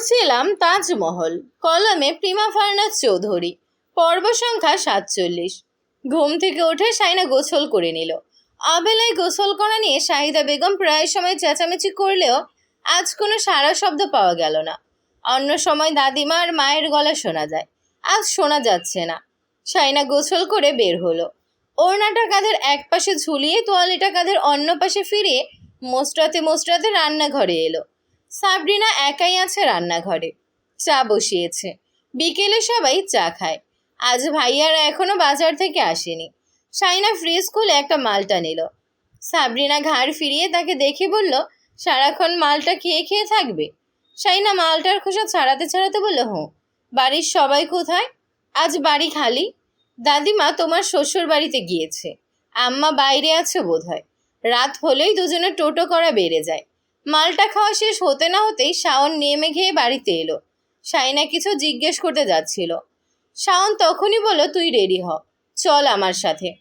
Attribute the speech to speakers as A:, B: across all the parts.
A: পড়ছিলাম তাজমহল। কলমে Prima furnace Chowdhury. পর্ব সংখ্যা সাতচল্লিশ। ঘুম থেকে উঠে সাইনা গোসল করে নিল। অবেলায় গোসল করা নিয়ে শাহিদা বেগম প্রায় সময় চেঁচামেচি করলেও আজ কোনো সারা শব্দ পাওয়া গেল না। অন্য সময় দাদিমা আর মায়ের গলা শোনা যায়। আজ শোনা যাচ্ছে না। সাইনা গোসল করে বের হলো। ওড়নাটা কাঁধের এক পাশে ঝুলিয়ে, তোয়ালিটা কাঁধের অন্য পাশে ফিরিয়ে মোস্টাতে মোস্টাতে রান্নাঘরে এলো। সাবরিনা একাই আছে রান্নাঘরে। চা বসিয়েছে। বিকেলে সবাই চা খায়। আজ ভাইয়ারা এখনও বাজার থেকে আসেনি। সাইনা ফ্রিজ খুলে একটা মালটা নিল। সাবরিনা ঘাড় ফিরিয়ে তাকে দেখে বলল, সারাক্ষণ মালটা খেয়ে খেয়ে থাকবে? সাইনা মালটার খোসা ছাড়াতে ছাড়াতে বলল হুঁ বাড়ির সবাই কোথায়? আজ বাড়ি খালি। দাদিমা তোমার শ্বশুর বাড়িতে গিয়েছে। আম্মা বাইরে আছে বোধহয়। রাত হলেই দুজনে টোটো করা বেড়ে যায়। মালটা খাওয়া শেষ হতে না হতেই শাওন নেমে খেয়ে বাড়িতে এলো। সাইনা কিছু জিজ্ঞেস করতে যাচ্ছিল। শাওন তখনই বলল, তুই রেডি হ। চল আমার সাথে।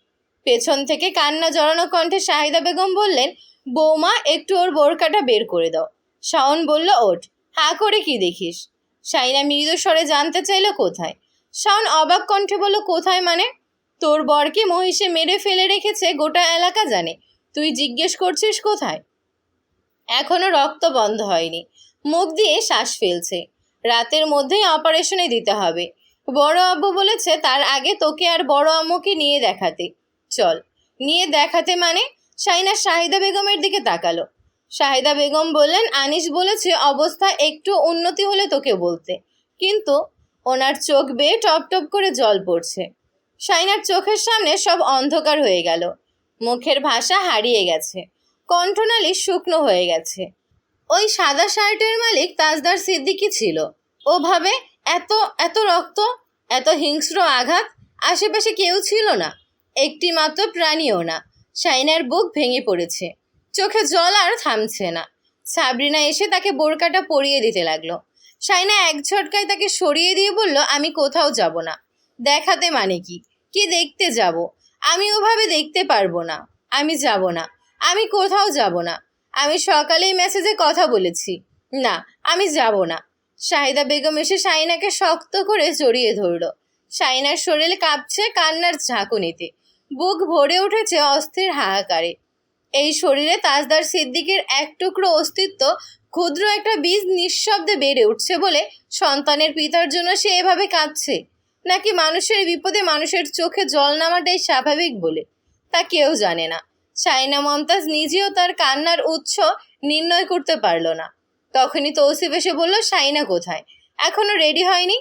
A: পেছন থেকে কান্না জড়ানো কণ্ঠে শাহিদা বেগম বললেন, বৌমা, একটু ওর বোরকাটা বের করে দাও। শাওন বলল, ওঠ, হা করে কি দেখিস? সাইনা মৃদু স্বরে জানতে চাইলো, কোথায়? শাওন অবাক কণ্ঠে বলল, কোথায় মানে? তোর বরকে মহিষে মেরে ফেলে রেখেছে গোটা এলাকা জানে। তুই জিজ্ঞেস করছিস, কোথায়? এখনও রক্ত বন্ধ হয়নি। মুখ দিয়ে শ্বাস ফেলছে। রাতের মধ্যেই অপারেশনে দিতে হবে। বড় আব্বু বলেছে, তার আগে তোকে আর বড় আম্মুকে নিয়ে দেখাতে। চল। নিয়ে দেখাতে মানে? সাইনা শাহিদা বেগমের দিকে তাকালো। শাহিদা বেগম বললেন, আনিস বলেছে, অবস্থা একটু উন্নতি হলে তোকে বলতে। কিন্তু ওনার চোখ বেয়ে টপ টপ করে জল পড়ছে। সাইনার চোখের সামনে সব অন্ধকার হয়ে গেল। মুখের ভাষা হারিয়ে গেছে। কণ্ঠনালী শুকনো হয়ে গেছে। ওই সাদা শার্টের মালিক তাজদার সিদ্দিকি ছিল। ওভাবে এত এত রক্ত, এত হিংস্র আঘাত আশেপাশে কেউ ছিল না। একটি মাত্র প্রাণীও না। সাইনার বুক ভেঙে পড়েছে। চোখে জল আর থামছে না। সাবরিনা এসে তাকে বোরকাটা পরিয়ে দিতে লাগল। সাইনা এক ঝটকায় তাকে সরিয়ে দিয়ে বলল, আমি কোথাও যাব না। দেখাতে মানে কি? কি দেখতে যাব? আমি ওভাবে দেখতে পারব না। আমি যাব না। আমি কোথাও যাব না। আমি সকালেই মেসেজে কথা বলেছি। না, আমি যাব না। শাহিদা বেগম এসে শাইনাকে শক্ত করে জড়িয়ে ধরল। শাইনার শরীর কাঁপছে কান্নার ঝাঁকুনিতে। বুক ভরে উঠেছে অস্থির হাহাকারে। এই শরীরে তাজদার সিদ্দিকের এক টুকরো অস্তিত্ব ক্ষুদ্র একটা বীজ নিঃশব্দে বেড়ে উঠছে বলে সন্তানের পিতার জন্য সে এভাবে কাঁদছে। নাকি মানুষের বিপদে মানুষের চোখে জল নামাটাই স্বাভাবিক বলে, তা কেউ জানে না। সাইনা মমতাজ নিজেও তার কান্নার উৎস নির্ণয় করতে পারল না। তখনই তৌসিফ এসে বলল সাইনা কোথায়? এখনও রেডি হয়নি?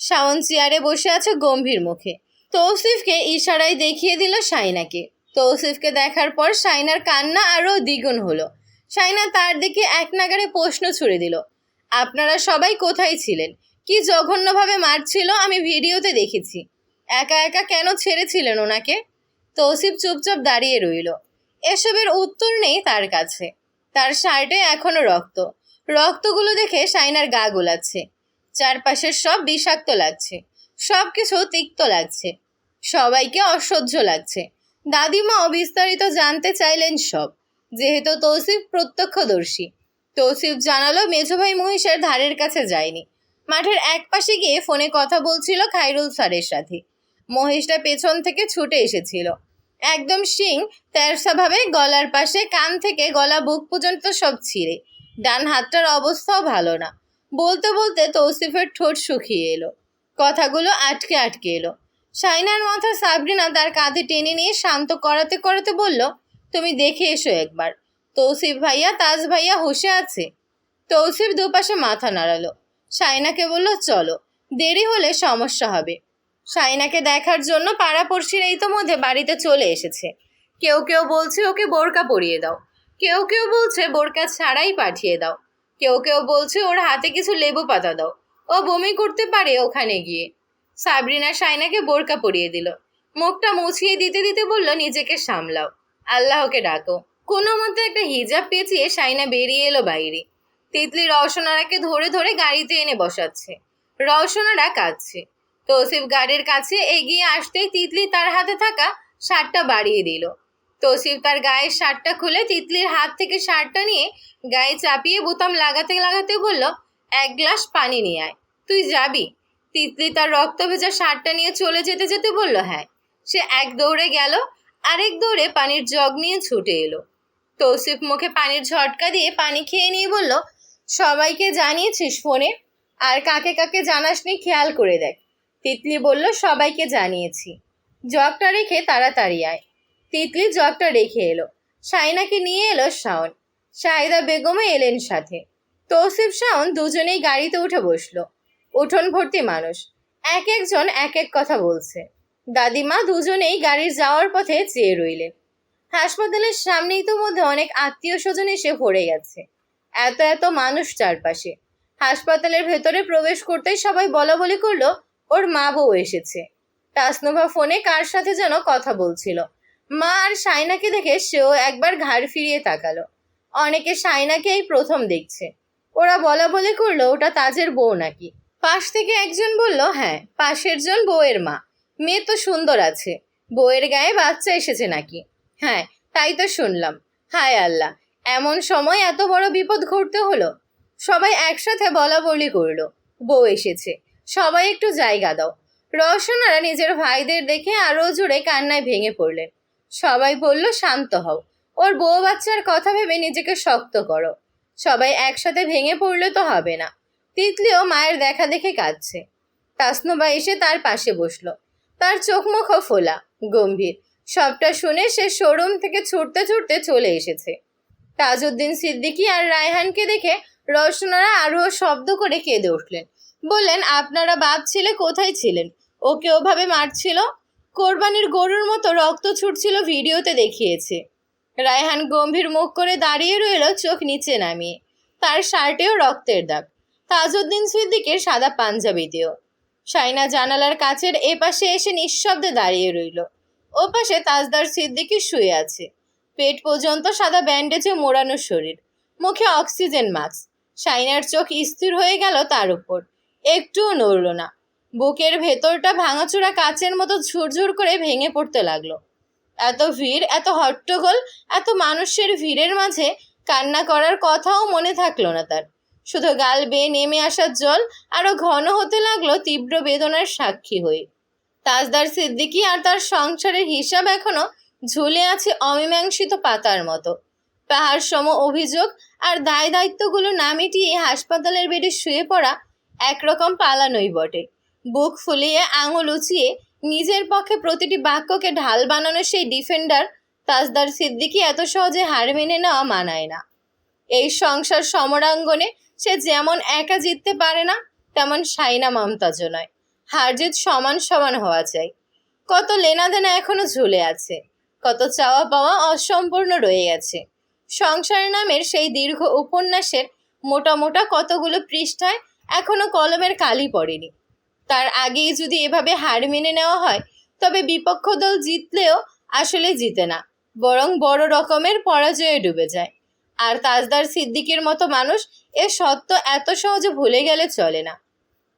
A: শাওন চেয়ারে বসে আছে গম্ভীর মুখে। তৌসিফকে ইশারায় দেখিয়ে দিল সাইনাকে তৌসিফকে দেখার পর সাইনার কান্না আরও দ্বিগুণ হলো। সাইনা তার দিকে এক নাগারে প্রশ্ন ছুড়ে দিল, আপনারা সবাই কোথায় ছিলেন? কি জঘন্যভাবে মারছিল? আমি ভিডিওতে দেখেছি। একা একা কেন ছেড়েছিলেন ওনাকে? তৌসিফ চুপচাপ দাঁড়িয়ে রইল। এসবের উত্তর নেই তার কাছে। তার শার্টে এখনও রক্ত। রক্তগুলো দেখে সাইনার গা গোলাচ্ছে। চারপাশের সব বিষাক্ত লাগছে। সব কিছু তিক্ত লাগছে। সবাইকে অসহ্য লাগছে। দাদিমাও বিস্তারিত জানতে চাইলেন সব। যেহেতু তৌসিফ প্রত্যক্ষদর্শী। তৌসিফ জানালো মেজভাই মহিষের ধারের কাছে যায়নি। মাঠের এক পাশে গিয়ে ফোনে কথা বলছিল খাইরুল স্যারের সাথে। মহেশটা পেছন থেকে ছুটে এসেছিল। একদম শিং তেরসাভাবে গলার পাশে কান থেকে গলা বুক পর্যন্ত সব ছিঁড়ে। ডান হাতটার অবস্থাও ভালো না। বলতে বলতে তৌসিফের ঠোঁট শুকিয়ে এলো। কথাগুলো আটকে আটকে এলো। সাইনার মাথা সাবরিনা তার কাঁধে টেনে নিয়ে শান্ত করাতে করাতে বলল, তুমি দেখে এসো একবার। তৌসিফ ভাইয়া, তাজ ভাইয়া হুশে আছে? তৌসিফ দুপাশে মাথা নাড়ালো। সাইনাকে বলল, চলো, দেরি হলে সমস্যা হবে। সাইনাকে দেখার জন্য পাড়াপড়শিরা ইতোমধ্যে বাড়িতে চলে এসেছে। কেউ কেউ বলছে ওকে বোরকা পরিয়ে দাও। কেউ কেউ বলছে বোরকা ছাড়াই পাঠিয়ে দাও। কেউ কেউ বলছে ওর হাতে কিছু লেবু পাতা দাও। ও বমি করতে পারে ওখানে গিয়ে। সাবরিনা সাইনাকে বোরকা পরিয়ে দিল। মুখটা মুছিয়ে দিতে দিতে বলল, নিজেকে সামলাও। আল্লাহকে ডাকো। কোনো মতে একটা হিজাব পেঁচিয়ে সাইনা বেরিয়ে এলো বাইরে। তিতলি রওশনারাকে ধরে ধরে গাড়িতে এনে বসাচ্ছে। রওশনারা কাঁদছে। তৌসিফ গাড়ির কাছে এগিয়ে আসতেই তিতলি তার হাতে থাকা শার্টটা বাড়িয়ে দিল। তৌসিফ তার গায়ের শার্টটা খুলে তিতলির হাত থেকে শার্টটা নিয়ে গায়ে চাপিয়ে বোতাম লাগাতে লাগাতে বলল, এক গ্লাস পানি নিয়ে আয়। তুই যাবি? তিতলি তার রক্ত ভেজা শার্টটা নিয়ে চলে যেতে যেতে বলল হ্যাঁ। সে এক দৌড়ে গেল, আরেক দৌড়ে পানির জগ নিয়ে ছুটে এলো। তৌসিফ মুখে পানির ঝটকা দিয়ে পানি খেয়ে নিয়ে বলল, সবাইকে জানিয়েছিস ফোনে? আর কাকে কাকে জানাসনি খেয়াল করে দেখ। তিতলি বলল, সবাইকে জানিয়েছি। জগটা রেখে তাড়াতাড়ি আয়। তিতলি জগটা রেখে এলো। সাইনাকে নিয়ে এলো শাওন। শাহিদা বেগমও এলেন সাথে। তৌসিফ শাওন দুজনেই গাড়িতে উঠে বসল। উঠোন ভর্তি মানুষ। এক একজন এক এক কথা বলছে। দাদিমা দুজনেই গাড়ির যাওয়ার পথে চেয়ে রইলেন। হাসপাতালের সামনেই তো মধ্যে অনেক আত্মীয় স্বজন এসে ভরে গেছে। এত এত মানুষ চারপাশে। হাসপাতালের ভেতরে প্রবেশ করতেই সবাই বলা বলি করল ওর মা বউ এসেছে। তাসনোভা ফোনে কার সাথে যেন কথা বলছিল। মা আর সাইনাকে দেখে সেও একবার ঘাড় ফিরিয়ে তাকালো। অনেকে সাইনাকে এই প্রথম দেখছে। ওরা বলা বলি করল, ওটা তাজের বউ নাকি? পাশ থেকে একজন বলল হ্যাঁ পাশের জন বউয়ের মা। মেয়ে তো সুন্দর আছে। বউয়ের গায়ে বাচ্চা এসেছে নাকি? হ্যাঁ তাই তো শুনলাম। হায় আল্লাহ, এমন সময় এত বড় বিপদ ঘটতে হলো? সবাই একসাথে বলা বলি করল, বউ এসেছে। সবাই একটু জায়গা দাও। রওশনারা নিজের ভাইদের দেখে আরও জোরে কান্নায় ভেঙে পড়লেন। সবাই বলল, শান্ত হও। ওর বউ বাচ্চার কথা ভেবে নিজেকে শক্ত করো। সবাই একসাথে ভেঙে পড়লে তো হবে না। তিতলিও মায়ের দেখা দেখে কাঁদছে। তাসনুবা এসে তার পাশে বসল। তার চোখ মুখও ফোলা, গম্ভীর। সবটা শুনে সে শোরুম থেকে ছুটতে ছুটতে চলে এসেছে। তাজউদ্দিন সিদ্দিকী আর রায়হানকে দেখে রওশনারা আরও শব্দ করে কেঁদে উঠলেন। বললেন, আপনারা বাপ ছেলে কোথায় ছিলেন? ওকে ওভাবে মারছিল? কোরবানির গরুর মতো রক্ত ছুটছিল ভিডিওতে দেখিয়েছে। রায়হান গম্ভীর মুখ করে দাঁড়িয়ে রইল, চোখ নিচে নামিয়ে। তার শার্টেও রক্তের দাগ। তাজউদ্দিন সিদ্দিকের সাদা পাঞ্জাবিতেও। সাইনা জানালার কাছের এপাশে এসে নিঃশব্দে দাঁড়িয়ে রইল। ও পাশে তাজদার সিদ্দিকি শুয়ে আছে। পেট পর্যন্ত সাদা ব্যান্ডেজে মোড়ানো শরীর। মুখে অক্সিজেন মাস্ক। সাইনার চোখ স্থির হয়ে গেল তার উপর। একটুও নড়ল না। বুকের ভেতরটা ভাঙাচোরা কাচের মতো ঝুরঝুর করে ভেঙে পড়তে লাগল। এত ভিড়, এত হট্টগোল, এত মানুষের ভিড়ের মাঝে কান্না করার কথাও মনে থাকল না তার। শুধু গাল বেয়ে নেমে আসার জল আরও ঘন হতে লাগল তীব্র বেদনার সাক্ষী হয়ে। তাজদার সিদ্দিকি আর তার সংসারের হিসাব এখনও ঝুলে আছে অমীমাংসিত পাতার মতো। পাহাড় সম অভিযোগ আর দায় দায়িত্বগুলো না মিটিয়ে হাসপাতালের বেডে শুয়ে পড়া একরকম পালানোই বটে। বুক ফুলিয়ে, আঙুল উঁচিয়ে নিজের পক্ষে প্রতিটি বাক্যকে ঢাল বানানো সেই ডিফেন্ডার তাজদার সিদ্দিকি এত সহজে হার মেনে নেওয়া মানায় না। এই সংসার সমরাঙ্গনে সে যেমন একা জিততে পারে না, তেমন সাইনা মমতাজও নয়। হার জিত সমান সমান হওয়া চাই। কত লেনাদেনা এখনও ঝুলে আছে, কত চাওয়া পাওয়া অসম্পূর্ণ রয়ে গেছে। সংসার নামের সেই দীর্ঘ উপন্যাসের মোটা মোটা কতগুলো পৃষ্ঠায় এখনও কলমের কালি পড়েনি। তার আগেই যদি এভাবে হার মেনে নেওয়া হয়, তবে বিপক্ষ দল জিতলেও আসলে জিতে না, বরং বড় রকমের পরাজয়ে ডুবে যায়। আর তাজদার সিদ্দিকের মতো মানুষ এ সত্য এত সহজে ভুলে গেলে চলে না।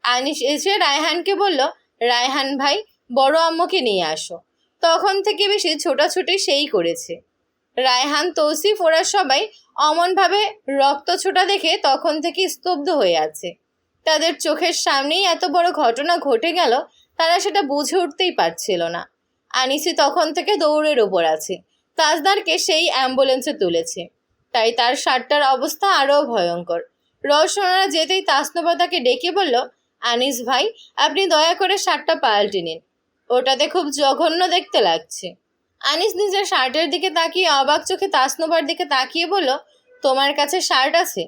A: আনিস এসে রায়হানকে বলল, রায়হান ভাই, বড় আম্মুকে নিয়ে আসো। তখন থেকে বেশি ছোটাছুটি সেই করেছে। রায়হান, তৌসিফ ওরা সবাই অমনভাবে রক্ত ছোটা দেখে তখন থেকে স্তব্ধ হয়ে আছে। তাদের চোখের সামনেই এত বড় ঘটনা ঘটে গেল, তারা সেটা বুঝে উঠতেই পারছিল না। আনিসি তখন থেকে দৌড়ের ওপর আছে। তাজদারকে সেই অ্যাম্বুলেন্সে তুলেছে। তাই তার শার্টটার অবস্থা আরও ভয়ঙ্কর। রওশনারা যেতেই তাসনোবা তাকে ডেকে বলল, আনিস ভাই, আপনি দয়া করে শার্টটা পাল্টে নিন। ওটাতে খুব জঘন্য দেখতে লাগছে। আনিস নিজের শার্টের দিকে তাকিয়ে অবাক চোখে তাসনোবার দিকে তাকিয়ে বলল, তোমার কাছে শার্ট আছে?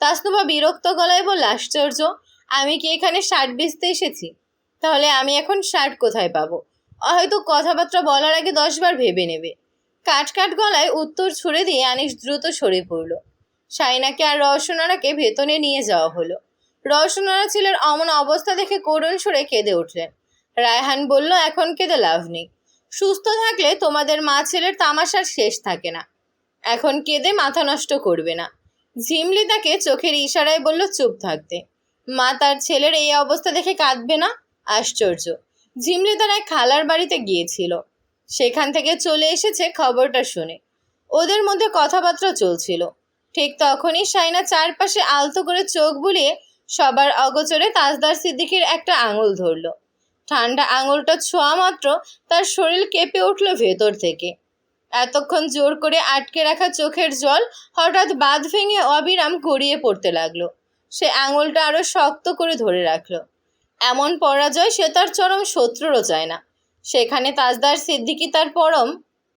A: তাসনোবা বিরক্ত গলায় বলল, আশ্চর্য, আমি কি এখানে শার্ট বেচতে এসেছি? তাহলে আমি এখন শার্ট কোথায় পাবো? হয়তো কথাবার্তা বলার আগে দশবার ভেবে নেবে। কাট কাট গলায় উত্তর ছুড়ে দিয়ে আনিস দ্রুত সরে পড়ল। সাইনাকে আর রওশনারাকে ভেতনে নিয়ে যাওয়া হলো। রওশনারা ছেলের অমন অবস্থা দেখে করুণ সুরে কেঁদে উঠলেন। রায়হান বলল, এখন কেঁদে লাভ নেই। সুস্থ থাকলে তোমাদের মা ছেলের তামাশার শেষ থাকে না। এখন কেঁদে মাথা নষ্ট করবে না। ঝিমলি তাকে চোখের ইশারায় বলল, চুপ থাকতে। মা তার ছেলের এই অবস্থা দেখে কাঁদবে না? আশ্চর্য। ঝিমলি তার এক খালার বাড়িতে গিয়েছিল। সেখান থেকে চলে এসেছে খবরটা শুনে। ওদের মধ্যে কথাবার্তা চলছিল। ঠিক তখনই সাইনা চারপাশে আলতো করে চোখ বুলিয়ে সবার অগোচরে তাজদার সিদ্দিকির একটা আঙুল ধরল। ঠান্ডা আঙুলটা ছোঁয়া মাত্র তার শরীর কেঁপে উঠল ভেতর থেকে। এতক্ষণ জোর করে আটকে রাখা চোখের জল হঠাৎ বাঁধ ভেঙে অবিরাম গড়িয়ে পড়তে লাগল। সে আঙুলটা আরও শক্ত করে ধরে রাখল। এমন পরাজয় সে তার চরম শত্রুরও চায় না। সেখানে তাজদার সিদ্দিকি তার পরম